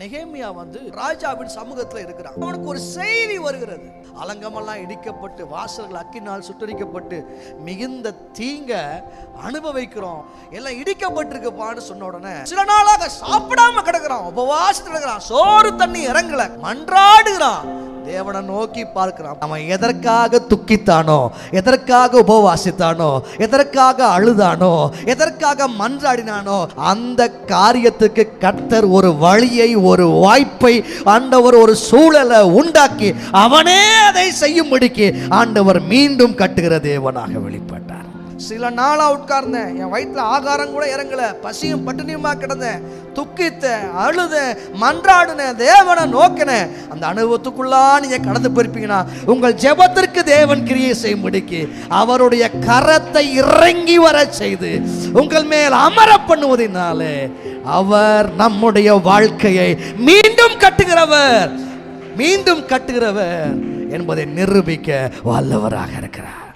நெகேமியா வந்து ராஜாவின் சமூகத்தில் இருக்கிறான். அவனுக்கு ஒரு செய்தி வருகிறது. அலங்கமெல்லாம் இடிக்கப்பட்டு வாசல்கள் அக்கினால் சுட்டரிக்கப்பட்டு மிகுந்த தீங்க அனுபவிக்கிறோம். எல்லாம் இடிக்கப்பட்டிருக்குப்பான்னு சொன்ன உடனே சில நாளாக சாப்பிடாம கிடக்குறான் உபவாசத்தில் கிடக்குறான் சோறு தண்ணி இறங்கல மன்றாடுகிறான். தேவனை நோக்கி பார்க்கிறான். அவன் எதற்காக துக்கித்தானோ எதற்காக உபவாசித்தானோ எதற்காக அழுதானோ எதற்காக மன்றாடினானோ அந்த காரியத்துக்கு கர்த்தர் ஒரு வழியை ஒரு வாய்ப்பை ஆண்டவர் ஒரு சூழலை உண்டாக்கி அவனே அதை செய்யும்படிக்கு ஆண்டவர் மீண்டும் கட்டுகிற தேவனாக வெளிப்பட்டார். சில நாளாக உட்கார்ந்தேன். என் வயிற்றுல ஆகாரம் கூட இறங்கலை. பசியும் பட்டினியுமா கிடந்தேன். துக்கித்த அழுத மன்றாடுனேன் தேவனை நோக்கினேன். அந்த அனுபவத்துக்குள்ளா நீங்க கடந்து போயிருப்பீங்கன்னா உங்கள் ஜெபத்திற்கு தேவன் கிரியை செய்யும்படிக்கு அவருடைய கரத்தை இறங்கி வர செய்து உங்கள் மேல் அமர பண்ணுவதனாலே அவர் நம்முடைய வாழ்க்கையை மீண்டும் கட்டுகிறவர். மீண்டும் கட்டுகிறவர் என்பதை நிரூபிக்க வல்லவராக இருக்கிறார்.